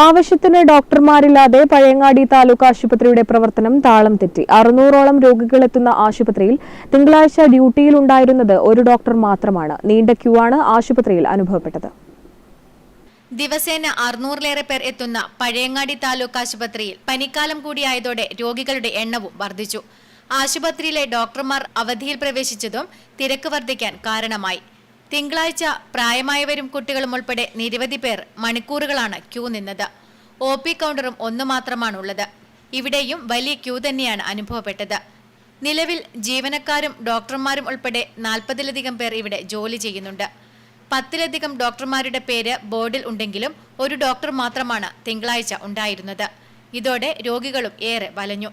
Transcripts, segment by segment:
ആവശ്യത്തിന് ഡോക്ടർമാരില്ലാതെ പഴയങ്ങാടി താലൂക്ക് ആശുപത്രിയുടെ പ്രവർത്തനം താളം തെറ്റി. അറുന്നൂറോളം രോഗികളെത്തുന്ന ആശുപത്രിയിൽ തിങ്കളാഴ്ച ഡ്യൂട്ടിയിലുണ്ടായിരുന്നത് ഒരു ഡോക്ടർ മാത്രമാണ്. നീണ്ട ക്യൂ ആണ് ആശുപത്രിയിൽ അനുഭവപ്പെട്ടത്. ദിവസേന അറുന്നൂറിലേറെ പേർ എത്തുന്ന പഴയങ്ങാടി താലൂക്ക് ആശുപത്രിയിൽ പനിക്കാലം കൂടിയായതോടെ രോഗികളുടെ എണ്ണവും വർദ്ധിച്ചു. ആശുപത്രിയിലെ ഡോക്ടർമാർ അവധിയിൽ പ്രവേശിച്ചതും തിരക്ക് വർദ്ധിക്കാൻ കാരണമായി. തിങ്കളാഴ്ച പ്രായമായവരും കുട്ടികളും ഉൾപ്പെടെ നിരവധി പേർ മണിക്കൂറുകളാണ് ക്യൂ നിന്നത്. ഒ പി കൗണ്ടറും ഒന്നു മാത്രമാണുള്ളത്. ഇവിടെയും വലിയ ക്യൂ തന്നെയാണ് അനുഭവപ്പെട്ടത്. നിലവിൽ ജീവനക്കാരും ഡോക്ടർമാരും ഉൾപ്പെടെ നാൽപ്പതിലധികം പേർ ഇവിടെ ജോലി ചെയ്യുന്നുണ്ട്. പത്തിലധികം ഡോക്ടർമാരുടെ പേര് ബോർഡിൽ ഉണ്ടെങ്കിലും ഒരു ഡോക്ടർ മാത്രമാണ് തിങ്കളാഴ്ച ഉണ്ടായിരുന്നത്. ഇതോടെ രോഗികളും ഏറെ വലഞ്ഞു.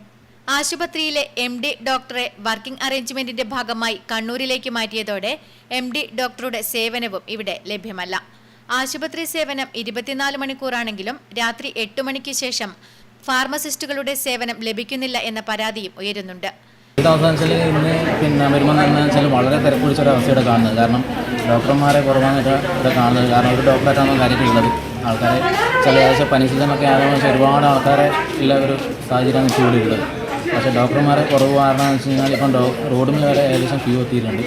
ആശുപത്രിയിലെ എം ഡി ഡോക്ടറെ വർക്കിംഗ് അറേഞ്ച്മെന്റിന്റെ ഭാഗമായി കണ്ണൂരിലേക്ക് മാറ്റിയതോടെ എം ഡി ഡോക്ടറുടെ സേവനവും ഇവിടെ ലഭ്യമല്ല. ആശുപത്രി സേവനം ഇരുപത്തിനാല് മണിക്കൂറാണെങ്കിലും രാത്രി എട്ട് മണിക്ക് ശേഷം ഫാർമസിസ്റ്റുകളുടെ സേവനം ലഭിക്കുന്നില്ല എന്ന പരാതിയും ഉയരുന്നുണ്ട്. അവസാനിച്ചാൽ ഇന്ന് പിന്നെ വരുമ്പോൾ വെച്ചാൽ വളരെ തിരക്ക് പിടിച്ച ഒരു അവസ്ഥയുടെ കാണുന്നത്. കാരണം ഡോക്ടർമാരെ കുറവാണ് ഇവിടെ കാണുന്നത്. കാരണം ഒരു ഡോക്ടറായിട്ടാണ് കാര്യത്തിലുള്ളത്. ആൾക്കാരെ ചില ഏകദേശം പനി സീസണൊക്കെ ആയതുകൊണ്ട് ഒരുപാട് ആൾക്കാരെ ഉള്ള ഒരു സാഹചര്യമാണ് ചൂടിയുള്ളത് പക്ഷേ ഡോക്ടർമാരെ കുറവ് കാരണം എന്ന് വെച്ച് കഴിഞ്ഞാൽ ഇപ്പം ഡോ റോഡിൽ വരെ ഏകദേശം ക്യൂ എത്തിയിട്ടുണ്ട്.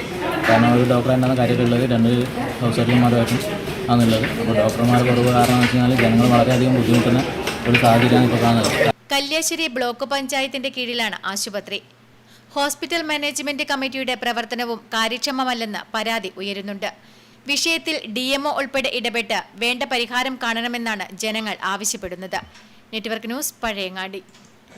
കാരണം ഒരു ഡോക്ടറായിട്ടാണ് കാര്യത്തിലുള്ളത് രണ്ട് ഹൗസ് സർജന്മാരുമായിട്ടും ആണുള്ളത്. അപ്പോൾ ഡോക്ടർമാർ കുറവ് കാരണം എന്ന് വെച്ച് കഴിഞ്ഞാൽ ജനങ്ങൾ വളരെയധികം ബുദ്ധിമുട്ടുന്ന ഒരു സാഹചര്യമാണ് ഇപ്പോൾ കാണുന്നത്. കല്യാശ്ശേരി ബ്ലോക്ക് പഞ്ചായത്തിന്റെ കീഴിലാണ് ആശുപത്രി. ഹോസ്പിറ്റൽ മാനേജ്മെന്റ് കമ്മിറ്റിയുടെ പ്രവർത്തനവും കാര്യക്ഷമമല്ലെന്ന് പരാതി ഉയരുന്നുണ്ട്. വിഷയത്തിൽ ഡി എംഒ ഉൾപ്പെടെ ഇടപെട്ട് വേണ്ട പരിഹാരം കാണണമെന്നാണ് ജനങ്ങൾ ആവശ്യപ്പെടുന്നത്. Network news Pazhayangadi.